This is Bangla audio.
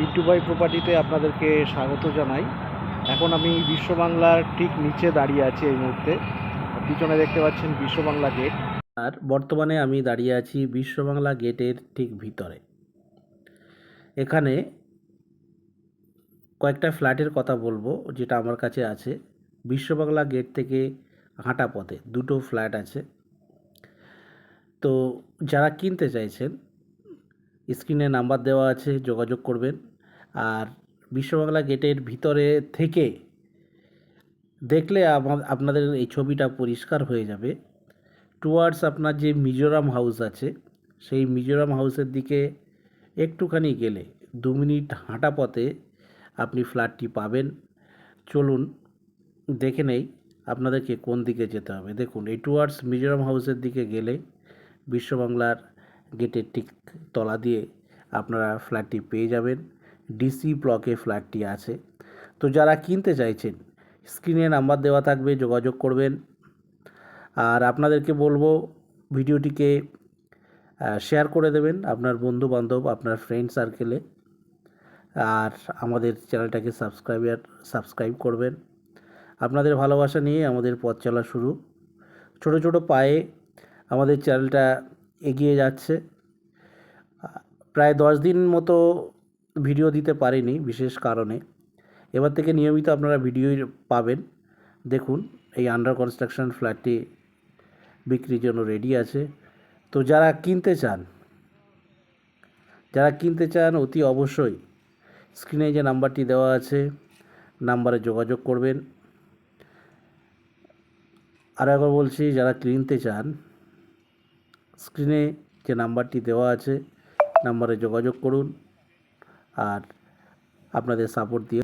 পিন্টু ভাই প্রপার্টিতে আপনাদেরকে স্বাগত জানাই। এখন আমি বিশ্ববাংলার ঠিক নিচে দাঁড়িয়ে আছি এই মুহূর্তে। পিছনে দেখতে পাচ্ছেন বিশ্ববাংলা গেট আর বর্তমানে আমি দাঁড়িয়ে আছি বিশ্ববাংলা গেটের ঠিক ভিতরে। এখানে কয়েকটা ফ্ল্যাটের কথা বলব, যেটা আমার কাছে আছে। বিশ্ববাংলা গেট থেকে হাঁটা পথে দুটো ফ্ল্যাট আছে। তো যারা কিনতে চাইছেন স্ক্রিনে নাম্বার দেওয়া আছে, যোগাযোগ করবেন। আর বিশ্ববাংলা গেটের ভিতরে থেকে দেখলে আপনাদের এই ছবিটা পরিষ্কার হয়ে যাবে। টুয়ার্ডস আপনার যে মিজোরাম হাউস আছে, সেই মিজোরাম হাউসের দিকে একটুখানি গেলে দু মিনিট হাঁটা পথে আপনি ফ্ল্যাটটি পাবেন। চলুন, দেখে নেই আপনাদেরকে কোন দিকে যেতে হবে। দেখুন, এই টুয়ার্ডস মিজোরাম হাউসের দিকে গেলে বিশ্ববাংলার গেটের ঠিক তলা দিয়ে আপনারা ফ্ল্যাটটি পেয়ে যাবেন। ডিসি ব্লকে ফ্ল্যাটটি আছে। তো যারা কিনতে চাইছেন, স্ক্রিনে নাম্বার দেওয়া থাকবে, যোগাযোগ করবেন। আর আপনাদেরকে বলব, ভিডিওটিকে শেয়ার করে দেবেন আপনার বন্ধু বান্ধব আপনার ফ্রেন্ড সার্কেলে আর আমাদের চ্যানেলটাকে সাবস্ক্রাইবার সাবস্ক্রাইব করবেন। আপনাদের ভালোবাসা নিয়ে আমাদের পথ চলা শুরু। ছোট ছোট পায়ে আমাদের চ্যানেলটা এগিয়ে যাচ্ছে। প্রায় দশ দিন মতো ভিডিও দিতে পারিনি বিশেষ কারণে। এবার থেকে নিয়মিত আপনারা ভিডিও পাবেন। দেখুন, এই আন্ডার কনস্ট্রাকশন ফ্ল্যাটটি বিক্রির জন্য রেডি আছে। তো যারা কিনতে চান, যারা কিনতে চান অতি অবশ্যই স্ক্রিনে যে নাম্বারটি দেওয়া আছে নাম্বারে যোগাযোগ করবেন। আর একবার বলছি, যারা কিনতে চান স্ক্রিনে যে নাম্বারটি দেওয়া আছে নাম্বারে যোগাযোগ করুন আর আপনাদের সাপোর্ট দিয়ে